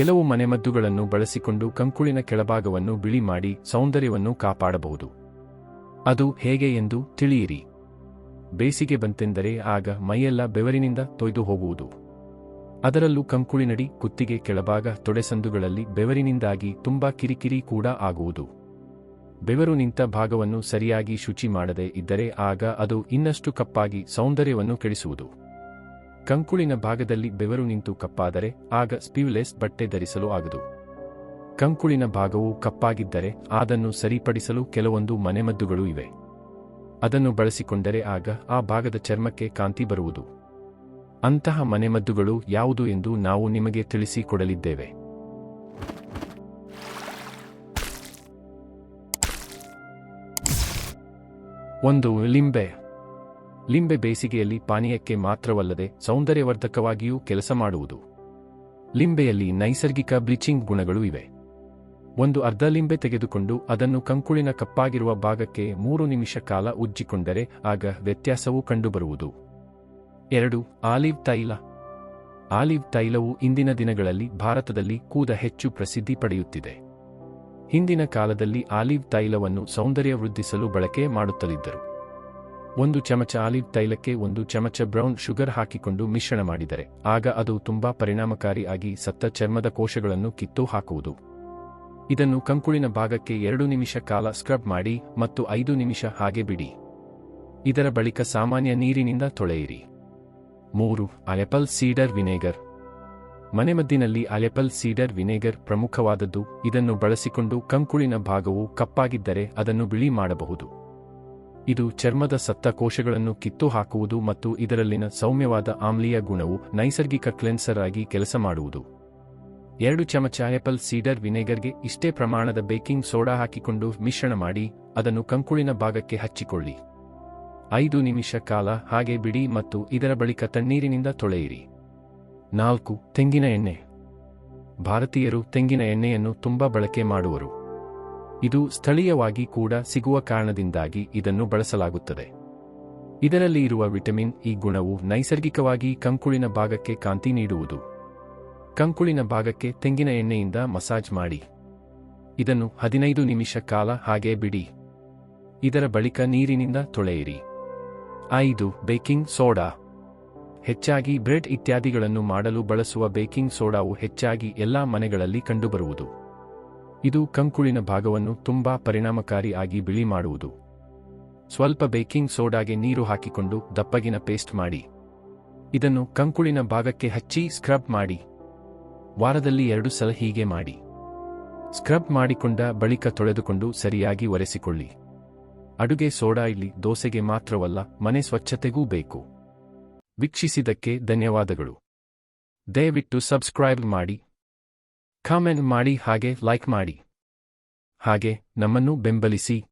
ಕೆಲವು ಮನೆಮದ್ದುಗಳನ್ನು ಬಳಸಿಕೊಂಡು ಕಂಕುಳಿನ ಕೆಳಭಾಗವನ್ನು ಬಿಳಿ ಮಾಡಿ ಸೌಂದರ್ಯವನ್ನು ಕಾಪಾಡಬಹುದು. ಅದು ಹೇಗೆ ಎಂದು ತಿಳಿಯಿರಿ. ಬೇಸಿಗೆ ಬಂತೆಂದರೆ ಆಗ ಮೈಯೆಲ್ಲ ಬೆವರಿನಿಂದ ತೊಯ್ದು ಹೋಗುವುದು. ಅದರಲ್ಲೂ ಕಂಕುಳಿನಡಿ ಕುತ್ತಿಗೆ ಕೆಳಭಾಗ ತೊಡೆಸಂದುಗಳಲ್ಲಿ ಬೆವರಿನಿಂದಾಗಿ ತುಂಬಾ ಕಿರಿಕಿರಿ ಕೂಡ ಆಗುವುದು. ಬೆವರು ನಿಂತ ಭಾಗವನ್ನು ಸರಿಯಾಗಿ ಶುಚಿ ಮಾಡದೇ ಇದ್ದರೆ ಆಗ ಅದು ಇನ್ನಷ್ಟು ಕಪ್ಪಾಗಿ ಸೌಂದರ್ಯವನ್ನು ಕೆಡಿಸುವುದು. ಕಂಕುಳಿನ ಭಾಗದಲ್ಲಿ ಬೆವರು ನಿಂತು ಕಪ್ಪಾದರೆ ಆಗ ಸ್ಪೀವ್ಲೆಸ್ ಬಟ್ಟೆ ಧರಿಸಲು ಆಗದು. ಕಂಕುಳಿನ ಭಾಗವು ಕಪ್ಪಾಗಿದ್ದರೆ ಅದನ್ನು ಸರಿಪಡಿಸಲು ಕೆಲವೊಂದು ಮನೆಮದ್ದುಗಳು ಇವೆ. ಅದನ್ನು ಬಳಸಿಕೊಂಡರೆ ಆಗ ಆ ಭಾಗದ ಚರ್ಮಕ್ಕೆ ಕಾಂತಿ ಬರುವುದು. ಅಂತಹ ಮನೆಮದ್ದುಗಳು ಯಾವುದು ಎಂದು ನಾವು ನಿಮಗೆ ತಿಳಿಸಿಕೊಡಲಿದ್ದೇವೆ. ಒಂದು ಲಿಂಬೆ ಲಿಂಬೆ ಬೇಸಿಗೆಯಲ್ಲಿ ಪಾನೀಯಕ್ಕೆ ಮಾತ್ರವಲ್ಲದೆ ಸೌಂದರ್ಯವರ್ಧಕವಾಗಿಯೂ ಕೆಲಸ ಮಾಡುವುದು. ಲಿಂಬೆಯಲ್ಲಿ ನೈಸರ್ಗಿಕ ಬ್ಲೀಚಿಂಗ್ ಗುಣಗಳು ಇವೆ. ಒಂದು ಅರ್ಧ ಲಿಂಬೆ ತೆಗೆದುಕೊಂಡು ಅದನ್ನು ಕಂಕುಳಿನ ಕಪ್ಪಾಗಿರುವ ಭಾಗಕ್ಕೆ ಮೂರು ನಿಮಿಷ ಕಾಲ ಉಜ್ಜಿಕೊಂಡರೆ ಆಗ ವ್ಯತ್ಯಾಸವು ಕಂಡುಬರುವುದು. ಎರಡು, ಆಲಿವ್ ತೈಲ. ಆಲಿವ್ ತೈಲವು ಇಂದಿನ ದಿನಗಳಲ್ಲಿ ಭಾರತದಲ್ಲಿ ಕೂದ ಹೆಚ್ಚು ಪ್ರಸಿದ್ಧಿ ಪಡೆಯುತ್ತಿದೆ. ಹಿಂದಿನ ಕಾಲದಲ್ಲಿ ಆಲಿವ್ ತೈಲವನ್ನು ಸೌಂದರ್ಯ ವೃದ್ಧಿಸಲು ಬಳಕೆ ಮಾಡುತ್ತಲಿದ್ದರು. ಒಂದು ಚಮಚ ಆಲಿವ್ ತೈಲಕ್ಕೆ ಒಂದು ಚಮಚ ಬ್ರೌನ್ ಶುಗರ್ ಹಾಕಿಕೊಂಡು ಮಿಶ್ರಣ ಮಾಡಿದರೆ, ಆಗ ಅದು ತುಂಬಾ ಪರಿಣಾಮಕಾರಿಯಾಗಿ ಸತ್ತ ಚರ್ಮದ ಕೋಶಗಳನ್ನು ಕಿತ್ತು ಹಾಕುವುದು. ಇದನ್ನು ಕಂಕುಳಿನ ಭಾಗಕ್ಕೆ ಎರಡು ನಿಮಿಷ ಕಾಲ ಸ್ಕ್ರಬ್ ಮಾಡಿ ಮತ್ತು ಐದು ನಿಮಿಷ ಹಾಗೆ ಬಿಡಿ. ಇದರ ಬಳಿಕ ಸಾಮಾನ್ಯ ನೀರಿನಿಂದ ತೊಳೆಯಿರಿ. ಮೂರು ಅಲೆಪಲ್ ಸೀಡರ್ ವಿನೇಗರ್. ಮನೆಮದ್ದಿನಲ್ಲಿ ಅಲೆಪಲ್ ಸೀಡರ್ ವಿನೇಗರ್ ಪ್ರಮುಖವಾದದ್ದು, ಇದನ್ನು ಬಳಸಿಕೊಂಡು ಕಂಕುಳಿನ ಭಾಗವು ಕಪ್ಪಾಗಿದ್ದರೆ ಅದನ್ನು ಬಿಳಿ ಮಾಡಬಹುದು. ಇದು ಚರ್ಮದ ಸತ್ತ ಕೋಶಗಳನ್ನು ಕಿತ್ತು ಹಾಕುವುದು ಮತ್ತು ಇದರಲ್ಲಿನ ಸೌಮ್ಯವಾದ ಆಮ್ಲೀಯ ಗುಣವು ನೈಸರ್ಗಿಕ ಕ್ಲೆನ್ಸರ್ ಆಗಿ ಕೆಲಸ ಮಾಡುವುದು. ಎರಡು ಚಮಚ ಆಪಲ್ ಸೀಡರ್ ವಿನೆಗರ್ಗೆ ಇಷ್ಟೇ ಪ್ರಮಾಣದ ಬೇಕಿಂಗ್ ಸೋಡಾ ಹಾಕಿಕೊಂಡು ಮಿಶ್ರಣ ಮಾಡಿ, ಅದನ್ನು ಕಂಕುಳಿನ ಭಾಗಕ್ಕೆ ಹಚ್ಚಿಕೊಳ್ಳಿ. ಐದು ನಿಮಿಷ ಕಾಲ ಹಾಗೆ ಬಿಡಿ ಮತ್ತು ಇದರ ಬಳಿಕ ತಣ್ಣೀರಿನಿಂದ ತೊಳೆಯಿರಿ. ನಾಲ್ಕು, ತೆಂಗಿನ ಎಣ್ಣೆ. ಭಾರತೀಯರು ತೆಂಗಿನ ಎಣ್ಣೆಯನ್ನು ತುಂಬಾ ಬಳಕೆ ಮಾಡುವರು. ಇದು ಸ್ಥಳೀಯವಾಗಿ ಕೂಡ ಸಿಗುವ ಕಾರಣದಿಂದಾಗಿ ಇದನ್ನು ಬಳಸಲಾಗುತ್ತದೆ. ಇದರಲ್ಲಿ ಇರುವ ವಿಟಮಿನ್ ಈ ಗುಣವು ನೈಸರ್ಗಿಕವಾಗಿ ಕಂಕುಳಿನ ಭಾಗಕ್ಕೆ ಕಾಂತಿ ನೀಡುವುದು. ಕಂಕುಳಿನ ಭಾಗಕ್ಕೆ ತೆಂಗಿನ ಎಣ್ಣೆಯಿಂದ ಮಸಾಜ್ ಮಾಡಿ. ಇದನ್ನು ಹದಿನೈದು ನಿಮಿಷ ಕಾಲ ಹಾಗೆ ಬಿಡಿ. ಇದರ ಬಳಿಕ ನೀರಿನಿಂದ ತೊಳೆಯಿರಿ. ಐದು, ಬೇಕಿಂಗ್ ಸೋಡಾ. ಹೆಚ್ಚಾಗಿ ಬ್ರೆಡ್ ಇತ್ಯಾದಿಗಳನ್ನು ಮಾಡಲು ಬಳಸುವ ಬೇಕಿಂಗ್ ಸೋಡಾವು ಹೆಚ್ಚಾಗಿ ಎಲ್ಲಾ ಮನೆಗಳಲ್ಲಿ ಕಂಡುಬರುವುದು. ಇದು ಕಂಕುಳಿನ ಭಾಗವನ್ನು ತುಂಬಾ ಪರಿಣಾಮಕಾರಿ ಆಗಿ ಬಿಳಿ ಮಾಡುವುದು. ಸ್ವಲ್ಪ ಬೇಕಿಂಗ್ ಸೋಡಾಗೆ ನೀರು ಹಾಕಿಕೊಂಡು ದಪ್ಪಗಿನ ಪೇಸ್ಟ್ ಮಾಡಿ. ಇದನ್ನು ಕಂಕುಳಿನ ಭಾಗಕ್ಕೆ ಹಚ್ಚಿ ಸ್ಕ್ರಬ್ ಮಾಡಿ. ವಾರದಲ್ಲಿ ಎರಡು ಸಲ ಹೀಗೆ ಮಾಡಿ. ಸ್ಕ್ರಬ್ ಮಾಡಿಕೊಂಡ ಬಳಿಕ ತೊಳೆದುಕೊಂಡು ಸರಿಯಾಗಿ ಒರೆಸಿಕೊಳ್ಳಿ. ಅಡುಗೆ ಸೋಡಾ ಇಲ್ಲಿ ದೋಸೆಗೆ ಮಾತ್ರವಲ್ಲ, ಮನೆ ಸ್ವಚ್ಛತೆಗೂ ಬೇಕು. ವೀಕ್ಷಿಸಿದ್ದಕ್ಕೆ ಧನ್ಯವಾದಗಳು. ದಯವಿಟ್ಟು ಸಬ್ಸ್ಕ್ರೈಬ್ ಮಾಡಿ. ಕಾಮೆಂಟ್ ಮಾಡಿ ಹಾಗೆ ಲೈಕ್ ಮಾಡಿ. ಹಾಗೆ ನಮ್ಮನ್ನು ಬೆಂಬಲಿಸಿ.